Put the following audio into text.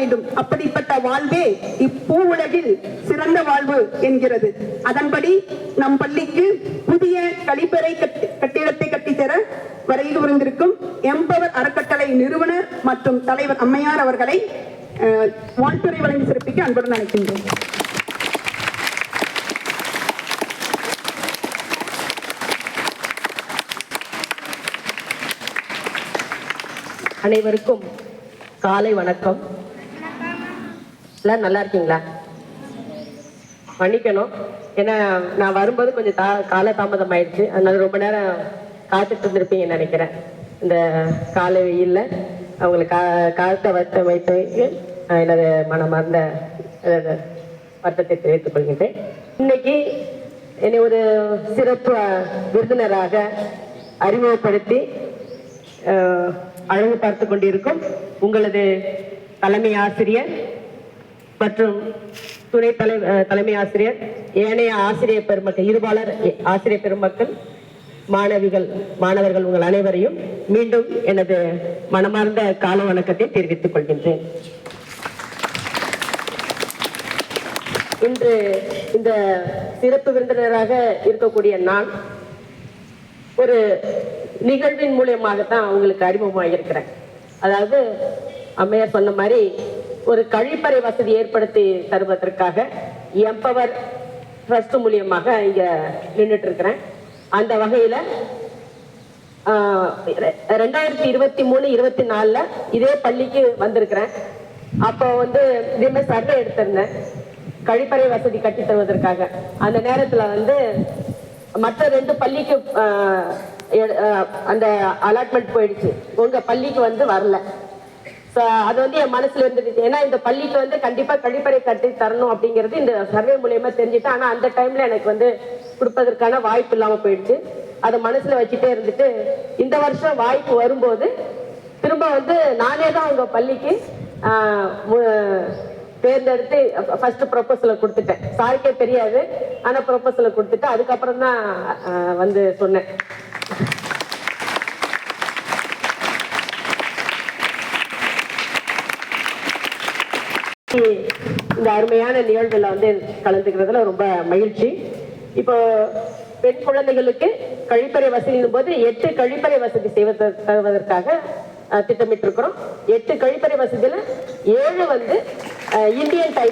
வேண்டும். அப்படிப்பட்ட வாழ்வே இப்பூ உலகில் சிறந்த வாழ்வு என்கிறது. அதன்படி நம் பள்ளிக்கு புதிய கழிப்பறை கட்டிடத்தை கட்டித்தர வரைந்து புரிந்திருக்கும் எம்பவர் அறக்கட்டளை நிறுவனர் மற்றும் தலைவர் அம்மையார் அவர்களை வாழ்த்துறை வழங்கி சிறப்பிக்க அன்புடன் அழைக்கின்றோம். அனைவருக்கும் காலை வணக்கம். எல்லாரும் நல்லா இருக்கீங்களா? மன்னிக்கணும். ஏன்னா நான் வரும்போது கொஞ்சம் தா கால தாமதம் ஆயிடுச்சு அதனால ரொம்ப நேரம் காத்துட்டு இருந்திருப்பீங்கன்னு நினைக்கிறேன். இந்த காலை வெயில்ல அவங்களுக்கு கா காலத்தை வருத்த வைத்து எனது மனமார்ந்த வருத்தத்தை தெரிவித்துக் கொள்கின்றேன். இன்னைக்கு என்னை ஒரு சிறப்பு விருந்தினராக அறிமுகப்படுத்தி அழகு பார்த்து கொண்டிருக்கும் உங்களது தலைமை ஆசிரியர் மற்றும் துணை தலை தலைமை ஆசிரியர் ஏனைய ஆசிரியர் பெருமக்கள் இருபாலர் ஆசிரியர் பெருமக்கள் மாணவிகள் மாணவர்கள் உங்கள் அனைவரையும் மீண்டும் எனது மனமார்ந்த கால வணக்கத்தை தெரிவித்துக் கொள்கின்றேன். இன்று இந்த சிறப்பு விருந்தினராக இருக்கக்கூடிய நான் ஒரு நிகழ்வின் மூலியமாகத்தான் உங்களுக்கு அறிமுகமாக இருக்கிறேன் அதாவது அம்மையார் சொன்ன மாதிரி ஒரு கழிப்பறை வசதி ஏற்படுத்தி தருவதற்காக எம்பவர் ட்ரஸ்ட் மூலியமாக இங்க நின்றுட்டு இருக்கிறேன் அந்த வகையில ரெண்டாயிரத்தி இருபத்தி மூணு இருபத்தி நாலுல இதே பள்ளிக்கு வந்திருக்கிறேன். அப்போ வந்து இதே சர்வே எடுத்திருந்தேன். கழிப்பறை வசதி கட்டி தருவதற்காக. அந்த நேரத்துல வந்து மற்ற ரெண்டு பள்ளிக்கு எ- அந்த அலாட்மெண்ட் போயிடுச்சு. உங்க பள்ளிக்கு வந்து வரல. அது வந்து என் மனசுல இருந்துச்சு ஏன்னா இந்த பள்ளிக்கு வந்து கண்டிப்பா கழிப்பறை கட்டி தரணும் அப்படிங்கிறது இந்த சர்வே மூலியமா தெரிஞ்சுட்டு ஆனா அந்த டைம்ல எனக்கு வந்து கொடுப்பதற்கான வாய்ப்பு இல்லாம போயிடுச்சு. அதை மனசுல வச்சுட்டே இருந்துட்டு இந்த வருஷம் வாய்ப்பு வரும்போது திரும்ப வந்து நானே தான் அவங்க பள்ளிக்கு மு- தேர்ந்தெடுத்து ஃபர்ஸ்ட் ப்ரொபோசலை கொடுத்துட்டேன். சாருக்கே தெரியாது ஆனா ப்ரொபோசலை கொடுத்துட்டு அதுக்கப்புறம் தான் வந்து சொன்னேன். இந்த அருமையான நிகழ்வுல வந்து கலந்துக்கிறதுல ரொம்ப மகிழ்ச்சி. இப்போ பெண் குழந்தைகளுக்கு கழிப்பறை வசதியின் போது எட்டு கழிப்பறை வசதி செய்வது தருவதற்காக அஹ், திட்டமிட்டிருக்கிறோம். எட்டு கழிப்பறை வசதியில ஏழு வந்து இந்தியன் டைப்